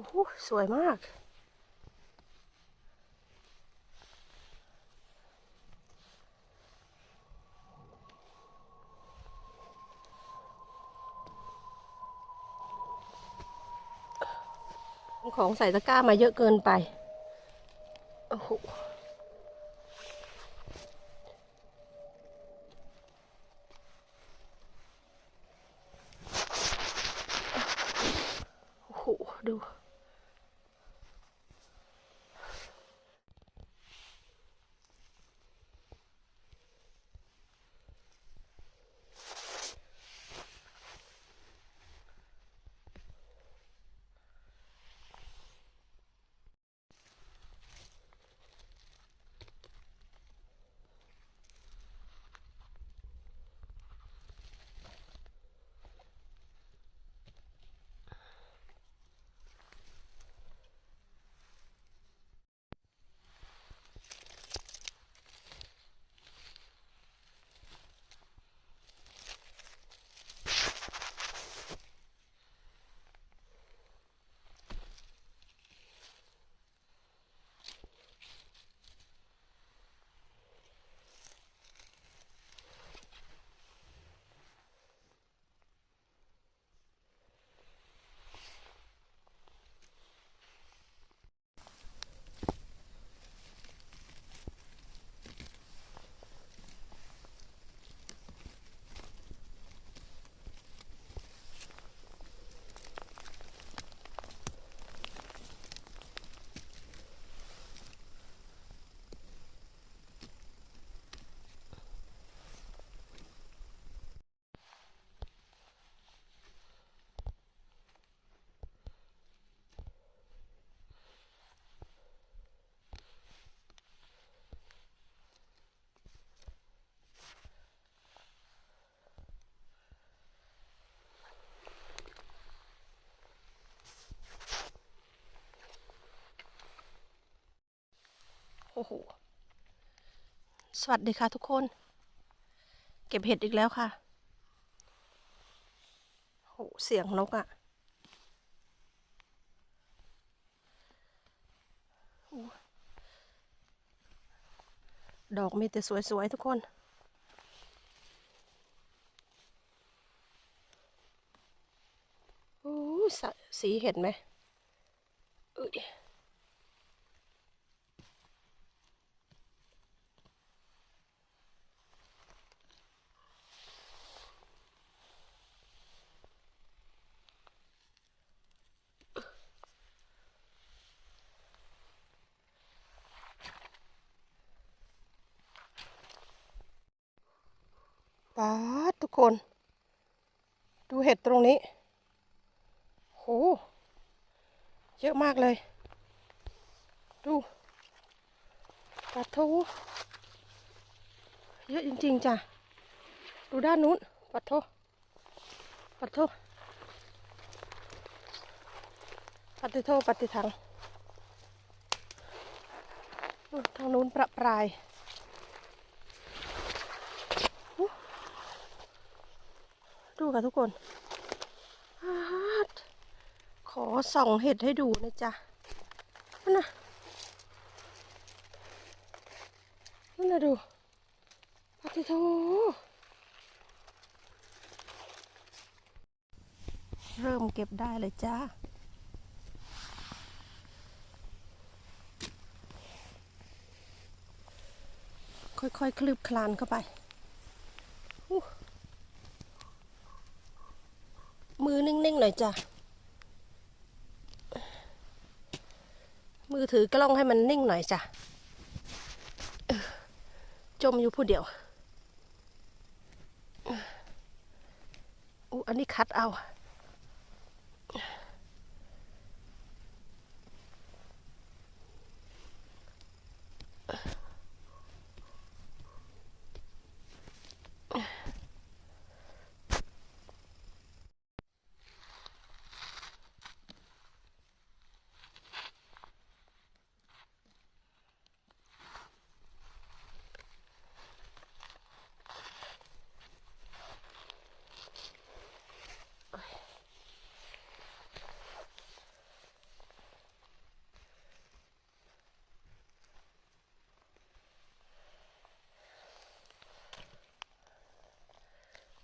อ้โหสวยมาก ของใส่ตะกร้ามาเยอะเกินไป โอ้โหดู อ้โห สวัสดีค่ะทุกคน เก็บเห็ดอีกแล้วค่ะ โห เสียงนกอะ่ะดอกมีแต่สวยๆทุกคน โอ้สีเห็ดไหมเอ้ย ป๊าทุกคน ดูเห็ดตรงนี้โหเยอะมากเลย ดูปลาทูเยอะจริงๆจ้ะ ดูด้านนู้นปลาทูปลาทูปฏิโทปฏิทังนู่นทางนู้นประปราย ดูค่ะทุกคนขอส่องเห็ดให้ดูนะจ๊ะนั่นนะนั่นนะดูปฏิโทเริ่มเก็บได้เลยจ้าค่อยๆคคลืบคลานเข้าไปอู้ มือนิ่งๆหน่อยจ้ะ มือถือกล้องให้มันนิ่งหน่อยจ้ะ จมอยู่ผู้เดียวอู้อันนี้คัดเอา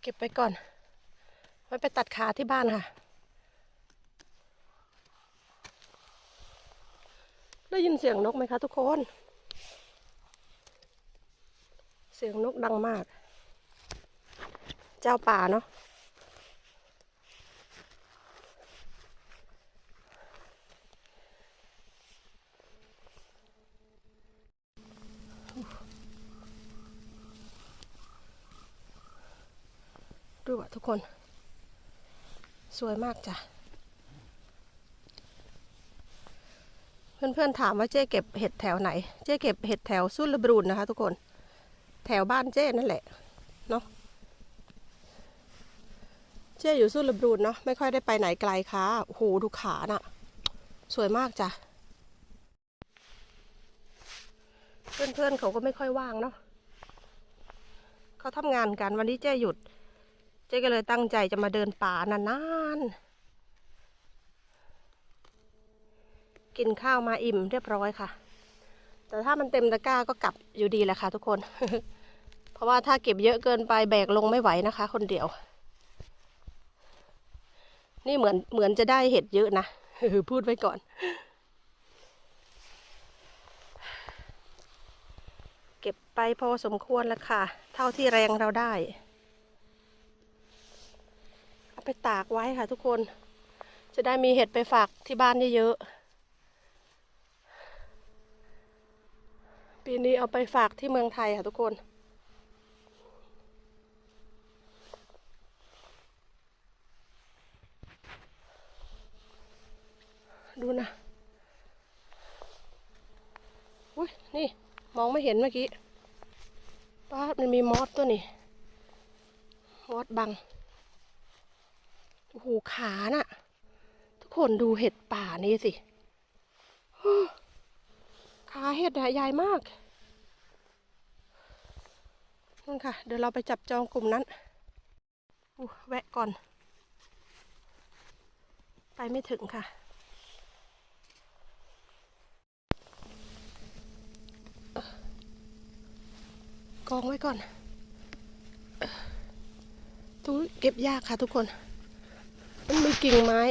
ก็บไปก่อน ไว้ไปตัดขาที่บ้านค่ะ ได้ยินเสียงนกไหมคะทุกคน เสียงนกดังมาก เจ้าป่าเนาะ ดูอะทุกคน สวยมากจ้ะ เพื่อนๆถามว่าเจ๊เก็บเห็ดแถวไหน เจ๊เก็บเห็ดแถวสุลบรูนนะคะทุกคน แถวบ้านเจ๊นั่นแหละ เนาะ เจ๊อยู่สุลบรูนเนาะ ไม่ค่อยได้ไปไหนไกลค่ะโอ้โหดูขาน่ะ สวยมากจ้ะ เพื่อนๆเขาก็ไม่ค่อยว่างเนาะเขาทำงานกันวันนี้เจ๊หยุด เจ๊ก็เลยตั้งใจจะมาเดินป่านานๆ กินข้าวมาอิ่มเรียบร้อยค่ะ แต่ถ้ามันเต็มตะกร้าก็กลับอยู่ดีแหละค่ะทุกคน เพราะว่าถ้าเก็บเยอะเกินไปแบกลงไม่ไหวนะคะ คนเดียว นี่เหมือนเหมือนจะได้เห็ดเยอะนะพูดไว้ก่อน เก็บไปพอสมควรแล้วค่ะ เท่าที่แรงเราได้ ไปตากไว้ค่ะทุกคน จะได้มีเห็ดไปฝากที่บ้านเยอะๆ ปีนี้เอาไปฝากที่เมืองไทยค่ะทุกคนดูนะ อุ้ยนี่ มองไม่เห็นเมื่อกี้ป้ามันมีมอสตัวนี้ มอสบัง โอ้โหขาน่ะ ทุกคนดูเห็ดป่านี้สิขาเห็ดอะใหญ่มากนั่นค่ะ เดี๋ยวเราไปจับจองกลุ่มนั้นอู้แวะก่อน ไปไม่ถึงค่ะกองไว้ก่อนตู้เก็บยากค่ะทุกคน มันมีกิ่งไม้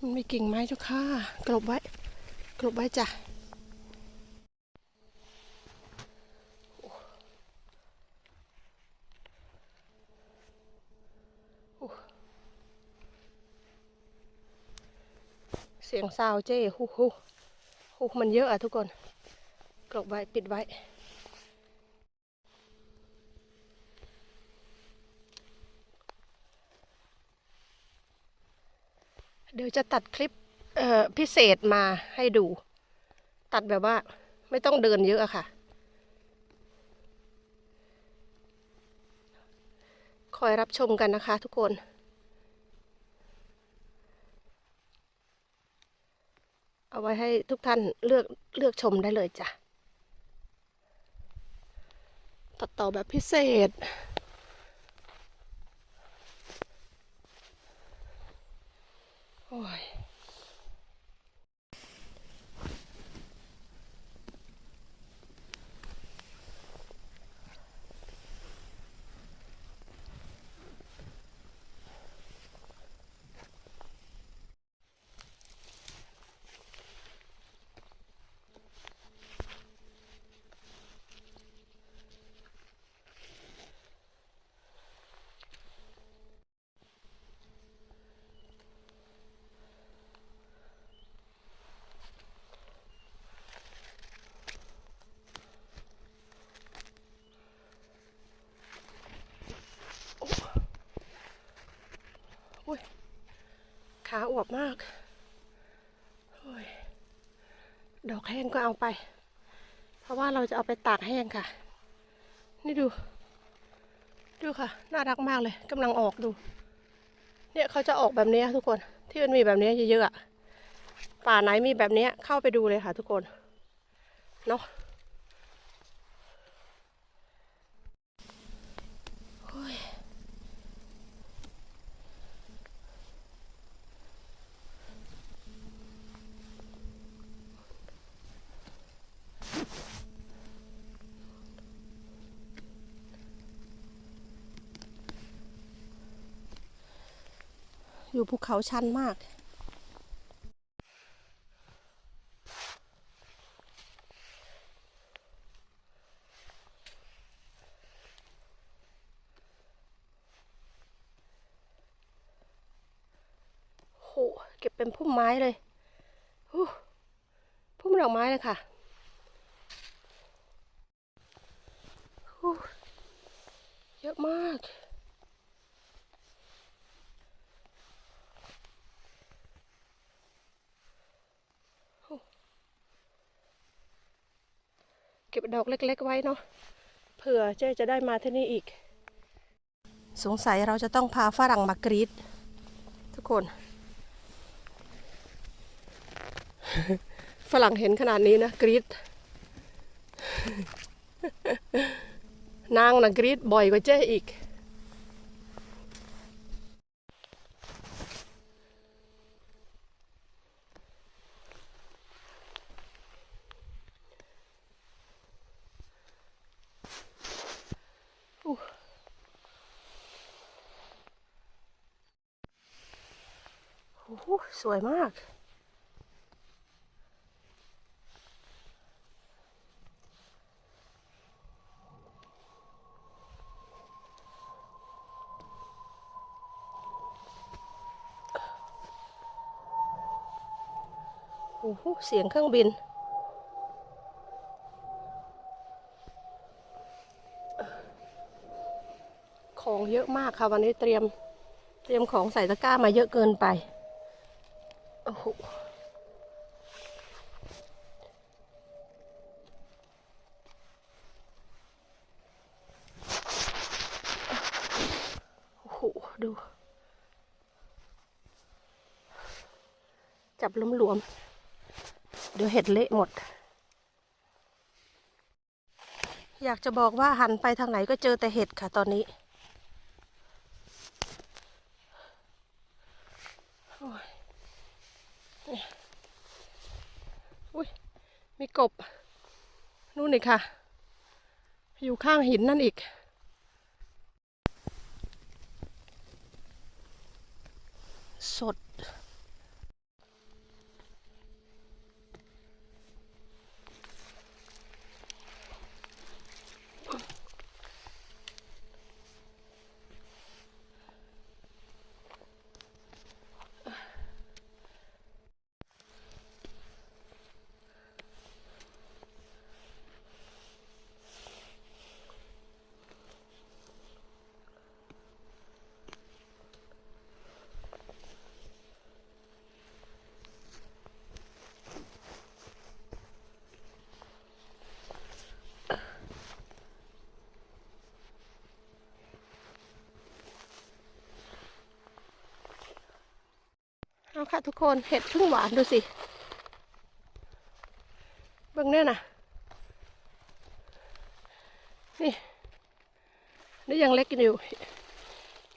มันมีกิ่งไม้เจ้าค่ะ กลบไว้ กลบไว้จ้ะเสียงซาวเจ้ฮู้ฮู้ฮู้มันเยอะอะทุกคน กลบไว้ปิดไว้เดี๋ยวจะตัดคลิปพิเศษมาให้ดู ตัดแบบว่าไม่ต้องเดินเยอะอะค่ะ คอยรับชมกันนะคะทุกคน เอาไว้ให้ทุกท่านเลือกเลือกชมได้เลยจ้ะ ตัดต่อแบบพิเศษ โอ้ย ขาอวบมากอยดอกแห้งก็เอาไป เพราะว่าเราจะเอาไปตากแห้งค่ะ นี่ดู ดูค่ะ น่ารักมากเลยกำลังออกดู เนี่ยเขาจะออกแบบนี้ทุกคน ที่มันมีแบบนี้เยอะๆอะป่าไหนมีแบบนี้เข้าไปดูเลยค่ะทุกคน เนาะ อยู่ภูเขาชันมาก โห เก็บเป็นพุ่มไม้เลยพุ่มดอกไม้เลยค่ะเยอะมาก เก็บดอกเล็ก ๆ ไว้เนาะเผื่อเจ๊จะได้มาที่นี่อีก สงสัยเราจะต้องพาฝรั่งมากรีดทุกคน ฝรั่งเห็นขนาดนี้นะกรีดนางนะกรีดบ่อยกว่าเจ๊อีก สวยมาก โอ้โห เสียงเครื่องบินของเยอะมากค่ะวันนี้เตรียมเตรียมของใส่ตะกร้ามาเยอะเกินไป โอ้โห โอ้โห ดู จับหลวมๆ เดี๋ยวเห็ดเละหมด อยากจะบอกว่าหันไปทางไหนก็เจอแต่เห็ดค่ะตอนนี้โอ้ยเนี่ยอุ้ยมีกบ นู่นอีกค่ะ อยู่ข้างหินนั่นอีกสด ค่ะทุกคนเห็ดพึ่งหวานดูสิเบิ่งเนี่ยนะนี่นี่ยังเล็กอยู่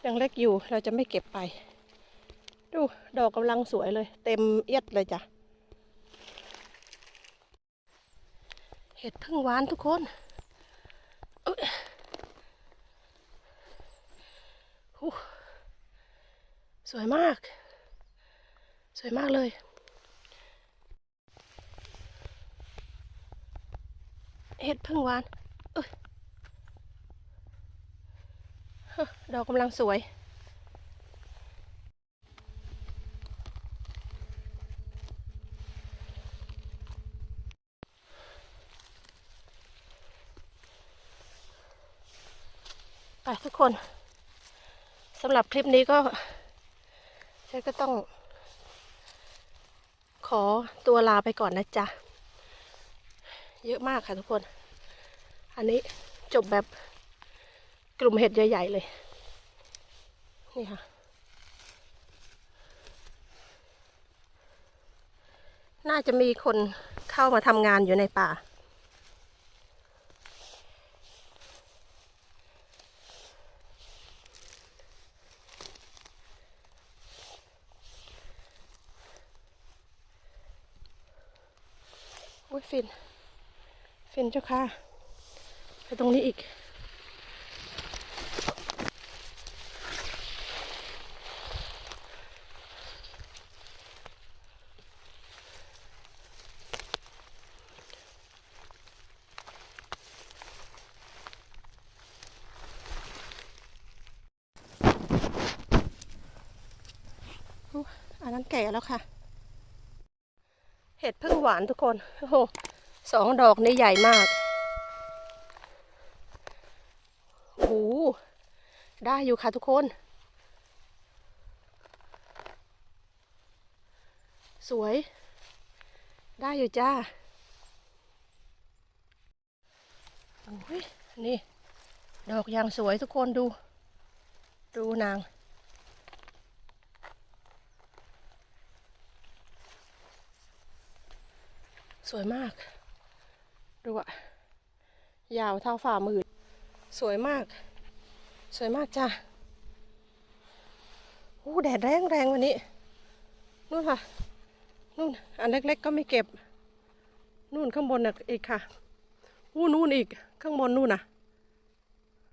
ยังเล็กอยู่เราจะไม่เก็บไป ดูดอกกำลังสวยเลย เต็มเอียดเลยจ้ะเห็ดพึ่งหวานทุกคนอุ๊ยสวยมาก สวยมากเลย เห็ดพึ่งหวานเอ้ยดอกกำลังสวยไปทุกคนสำหรับคลิปนี้ก็ฉันก็ต้อง อตัวลาไปก่อนนะจ๊ะ เยอะมากค่ะทุกคน อันนี้จบแบบกลุ่มเห็ดใหญ่ ๆ เลย นี่ค่ะ น่าจะมีคนเข้ามาทำงานอยู่ในป่า ฟิน ฟินเจ้าค่ะ ไปตรงนี้อีก อันนั้นแก่แล้วค่ะ หวานทุกคนโอ้โหสองดอกนี่ใหญ่มากโอ้โหได้อยู่ค่ะทุกคน สวย ได้อยู่จ้าโอ้ยนี่ ดอกยางสวยทุกคนดู ดูนาง สวยมาก ดูอะยาวเท่าฝ่ามือ สวยมาก สวยมากจ้าโอ้แดดแรงแรงวันนี้ นู่นค่ะ นู่น อันเล็กๆก็ไม่เก็บ นู่นข้างบนอีกค่ะอู้นู่นอีก ข้างบนนู่นน่ะ